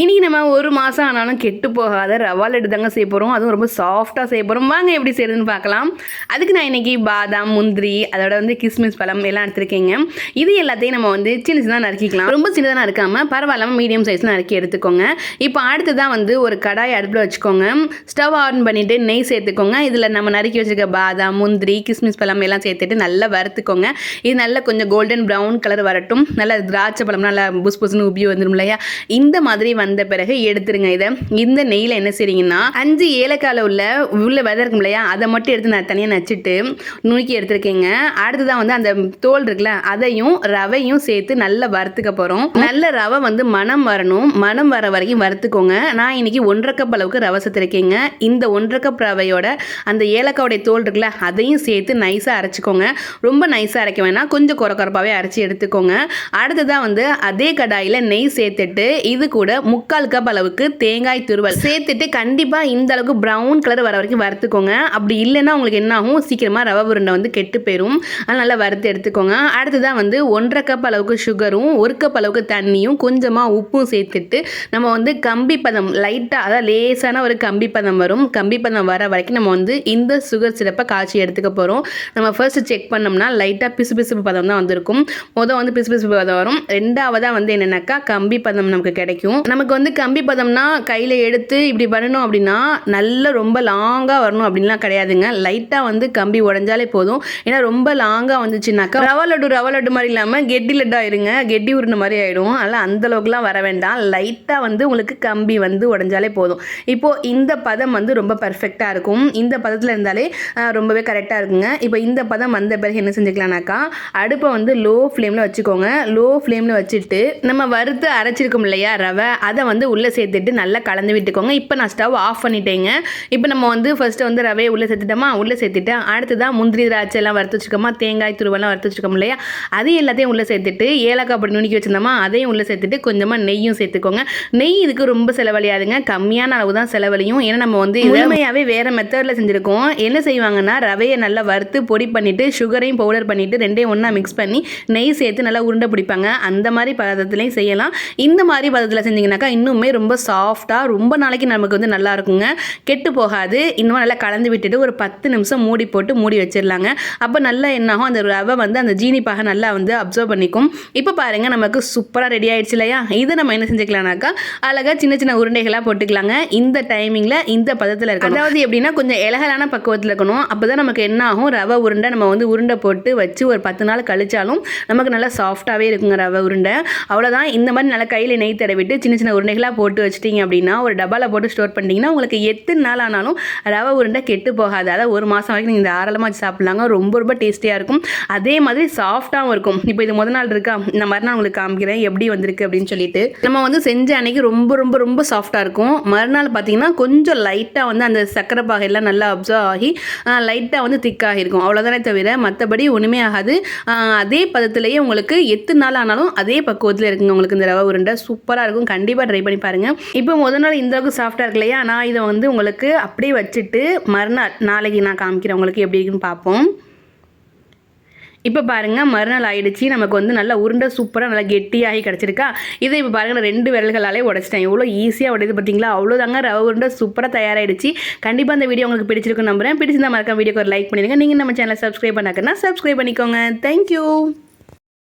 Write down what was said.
இனி நம்ம ஒரு மாதம் ஆனாலும் கெட்டு போகாத ரவா லட்டு தாங்க செய்ய போகிறோம் அதுவும் ரொம்ப சாஃப்டாக செய்ய போகிறோம் வாங்க எப்படி செய்யறதுன்னு பார்க்கலாம். அதுக்கு நான் இன்னைக்கு பாதாம் முந்திரி அதோட வந்து கிஸ்மிஸ் பழம் எல்லாம் எடுத்துருக்கீங்க. இது எல்லாத்தையும் நம்ம வந்து சின்ன சின்னதாக நறுக்கிக்கலாம். ரொம்ப சின்னதாக நறுக்காமல் பரவாயில்லாமல் மீடியம் சைஸ் நறுக்கி எடுத்துக்கோங்க. இப்போ அடுத்ததான் வந்து ஒரு கடாய் அடுப்பில் வச்சுக்கோங்க. ஸ்டவ் ஆன் பண்ணிவிட்டு நெய் சேர்த்துக்கோங்க. இதில் நம்ம நறுக்கி வச்சுருக்க பாதாம் முந்திரி கிஸ்மிஸ் பழம் எல்லாம் சேர்த்துட்டு நல்லா வறுத்துக்கோங்க. இது நல்லா கொஞ்சம் கோல்டன் ப்ரௌன் கலர் வரட்டும். நல்லா திராட்சை பழம் நல்லா புஸ் புஸ்னு உப்பி வந்துடும் இல்லையா? இந்த மாதிரி வந்த பிறகு எடுத்துருங்க இதை. இந்த நெய்யில் என்ன செய்றீங்கன்னா அஞ்சு ஏலக்காயில் உள்ள உள்ள விதை இருக்கும் இல்லையா அதை மட்டும் எடுத்து நான் தனியாக நச்சுட்டு நுணுக்கி எடுத்துருக்கேங்க. அடுத்ததான் வந்து அந்த தோல் இருக்குல்ல அதையும் ரவையும் சேர்த்து நல்லா வறுத்துக்க போகிறோம் நல்ல ரவை வந்து மனம் வரணும். மனம் வர வரைக்கும் வறுத்துக்கோங்க. நான் இன்னைக்கு ஒன்றரை கப் அளவுக்கு ரவை சேர்த்துருக்கேங்க இந்த ஒன்றரை கப் ரவையோட அந்த ஏலக்காவுடைய தோல் இருக்குல்ல அதையும் சேர்த்து நைஸாக அரைச்சிக்கோங்க. ரொம்ப நைஸாக அரைக்க வேணாம். கொஞ்சம் குறை குறப்பாகவே அரைச்சி எடுத்துக்கோங்க. அடுத்ததாக வந்து அதே கடாயில் நெய் சேர்த்துட்டு இது கூட முக்கால் கப் அளவுக்கு தேங்காய் துருவல். சேர்த்துட்டு கண்டிப்பாக இந்த அளவுக்கு ப்ரௌன் கலர் வர வரைக்கும் வறுத்துக்கோங்க. அப்படி இல்லைன்னா உங்களுக்கு என்ன ஆகும்? சீக்கிரமாக ரவை உருண்டை வந்து கெட்டு போயிடும் அதனால் நல்லா வறுத்து எடுத்துக்கோங்க. அடுத்ததாக வந்து ஒன்றரை கப் அளவுக்கு சுகரும் ஒரு கப் அளவுக்கு தண்ணியும் கொஞ்சமாக உப்பும் சேர்த்துட்டு நம்ம வந்து கம்பி பதம் லைட்டாக அதாவது லேசான ஒரு கம்பி பதம் வரும். கம்பி பதம் வர வரைக்கும் நம்ம வந்து இந்த சுகர் சிறப்பை காய்ச்சி எடுத்துக்க போகிறோம் நம்ம ஃபர்ஸ்ட் செக் பண்ணோம்னா லைட்டாக பிசு பிசுப்பு பதம் தான் வந்திருக்கும். மொதல் வந்து பிசு பிசுப்பு பதம் வரும். ரெண்டாவதாக வந்து என்னென்னாக்கா கம்பி பதம் நமக்கு கிடைக்கும். நம்ம நமக்கு வந்து கம்பி பதம்னா கையில் எடுத்து இப்படி பண்ணணும் அப்படின்னா நல்ல ரொம்ப லாங்காக வரணும் அப்படின்லாம் கிடையாதுங்க. லைட்டாக வந்து கம்பி உடஞ்சாலே போதும். ஏன்னா ரொம்ப லாங்காக வந்துச்சுனாக்கா ரவா லட்டு ரவா லட்டு மாதிரி இல்லாமல் கெட்டி லட்டாக ஆயிருங்க. கெட்டி உருண்ட மாதிரி ஆகிடும் அதனால் அந்தளவுக்குலாம் வர வேண்டாம். லைட்டாக வந்து உங்களுக்கு கம்பி வந்து உடஞ்சாலே போதும். இப்போது இந்த பதம் வந்து ரொம்ப பர்ஃபெக்டாக இருக்கும். இந்த பதத்தில் இருந்தாலே ரொம்பவே கரெக்டாக இருக்குங்க. இப்போ இந்த பதம் வந்த பிறகு என்ன செஞ்சுக்கலாம்னாக்கா அடுப்பை வந்து லோ ஃப்ளேமில் வச்சுக்கோங்க. லோ ஃப்ளேமில் வச்சுட்டு நம்ம வறுத்து அரைச்சிருக்கோம் இல்லையா ரவை. அதை வந்து உள்ளே சேர்த்துட்டு நல்லா கலந்து விட்டுக்கோங்க. இப்போ நான் ஸ்டவ் ஆஃப் பண்ணிட்டேங்க. இப்போ நம்ம வந்து ஃபஸ்ட்டு வந்து ரவையை உள்ளே சேர்த்துட்டோமா? உள்ளே சேர்த்துட்டேன் அடுத்ததான் முந்திரி திராட்சை எல்லாம் வறுத்து வச்சுக்கோமா தேங்காய் துருவெல்லாம் வறுத்து வச்சுக்கோம் இல்லையா? அதையும் எல்லாத்தையும் உள்ளே சேர்த்துட்டு ஏலக்காய் அப்படி நுணுக்கி வச்சிருந்தோமா? அதையும் உள்ளே சேர்த்துட்டு கொஞ்சமாக நெய்யும் சேர்த்துக்கோங்க. நெய் இதுக்கு ரொம்ப செலவழியாதுங்க. கம்மியான அளவு தான் செலவழியும். ஏன்னா நம்ம வந்து முழுமையாகவே வேறு மெத்தடில் செஞ்சுருக்கோம். என்ன செய்வாங்கன்னா ரவையை நல்லா வறுத்து பொடி பண்ணிவிட்டு சுகரையும் பவுடர் பண்ணிவிட்டு ரெண்டையும் ஒன்றா மிக்ஸ் பண்ணி நெய் சேர்த்து நல்லா உருண்டை பிடிப்பாங்க. அந்த மாதிரி பதத்துலையும் செய்யலாம். இந்த மாதிரி பதத்தில் செஞ்சிங்கன்னா செஞ்சிங்கனாக்கா இன்னுமே ரொம்ப சாஃப்டாக ரொம்ப நாளைக்கு நமக்கு வந்து நல்லா இருக்குங்க. கெட்டு போகாது. இன்னும் நல்லா கலந்து விட்டுட்டு ஒரு பத்து நிமிஷம் மூடி போட்டு மூடி வச்சிடலாங்க. அப்போ நல்லா என்னாகும்? அந்த ரவை வந்து அந்த ஜீனிப்பாக நல்லா வந்து அப்சர்வ் பண்ணிக்கும். இப்போ பாருங்க நமக்கு சூப்பராக ரெடி ஆயிடுச்சு இல்லையா? இதை நம்ம என்ன செஞ்சுக்கலாம்னாக்கா அழகாக சின்ன சின்ன உருண்டைகளாக போட்டுக்கலாங்க. இந்த டைமிங்கில் இந்த பதத்தில் இருக்கணும். அதாவது எப்படின்னா கொஞ்சம் இலகலான பக்குவத்தில் இருக்கணும். அப்போ தான் நமக்கு என்ன ஆகும் ரவை உருண்டை நம்ம வந்து உருண்டை போட்டு வச்சு ஒரு பத்து நாள் கழிச்சாலும் நமக்கு நல்லா சாஃப்டாகவே இருக்குங்க ரவை உருண்டை. அவ்வளோதான் இந்த மாதிரி நல்லா கையில் நெய் தடவிட்டு சின்ன சின்ன உருண்டைகளாக போட்டு வச்சிட்டிங்க அப்படின்னா ஒரு டப்பாவில் போட்டு ஸ்டோர் பண்ணிட்டீங்கன்னா உங்களுக்கு எத்தனை நாள் ஆனாலும் ரவை உருண்டை கெட்டு போகாது. அதாவது ஒரு மாதம் வரைக்கும் நீங்கள் தாராளமாக வச்சு சாப்பிட்லாங்க. ரொம்ப ரொம்ப டேஸ்டியாக இருக்கும். அதே மாதிரி சாஃப்டாகவும் இருக்கும். இப்போ இது முத நாள் இருக்கா? இந்த மறுநாள் உங்களுக்கு காமிக்கிறேன். எப்படி வந்திருக்கு அப்படின்னு சொல்லிட்டு. நம்ம வந்து செஞ்ச அன்னைக்கு ரொம்ப ரொம்ப ரொம்ப சாஃப்டாக இருக்கும். மறுநாள் பார்த்தீங்கன்னா கொஞ்சம் லைட்டாக வந்து அந்த சக்கரை பாகையெல்லாம் நல்லா அப்சர்வ் ஆகி லைட்டாக வந்து திக்காக இருக்கும் அவ்வளோதானே தவிர மற்றபடி ஒன்றுமே ஆகாது. அதே பதத்திலேயே உங்களுக்கு எத்தனை நாள் ஆனாலும் அதே பக்குவத்தில் இருக்குங்க. உங்களுக்கு இந்த ரவை உருண்டை சூப்பராக இருக்கும். கண்டிப்பாக ட்ரை பண்ணி பாருங்கள் இப்போ முதல் நாள் இந்த அளவுக்கு சாஃப்டாக இருக்கு இல்லையா நான் இதை வந்து உங்களுக்கு அப்படியே வச்சுட்டு மறுநாள் நாளைக்கு நான் காமிக்கிறேன். உங்களுக்கு எப்படி இருக்குன்னு பார்ப்போம். இப்போ பாருங்கள் மறுநாள் ஆயிடுச்சு. நமக்கு வந்து நல்லா உருண்டை சூப்பராக நல்லா கெட்டியாகி கிடச்சிருக்கா? இதை இப்போ பாருங்கள் ரெண்டு விரல்களாலே உடச்சிட்டேன். எவ்வளோ ஈஸியாக உடையுது பார்த்தீங்களா? அவ்வளோதாங்க ரவை உருண்டை சூப்பராக தயாராகிடுச்சு கண்டிப்பாக அந்த வீடியோ உங்களுக்கு பிடிச்சிருக்கும் நம்புறேன். பிடிச்சிருந்தா மறக்காம வீடியோக்கு ஒரு லைக் பண்ணிடுங்க. நீங்கள் நம்ம சேனலை சப்ஸ்கிரைப் பண்ணாக்கன்னா சப்ஸ்கிரைப் பண்ணிக்கோங்க. Thank you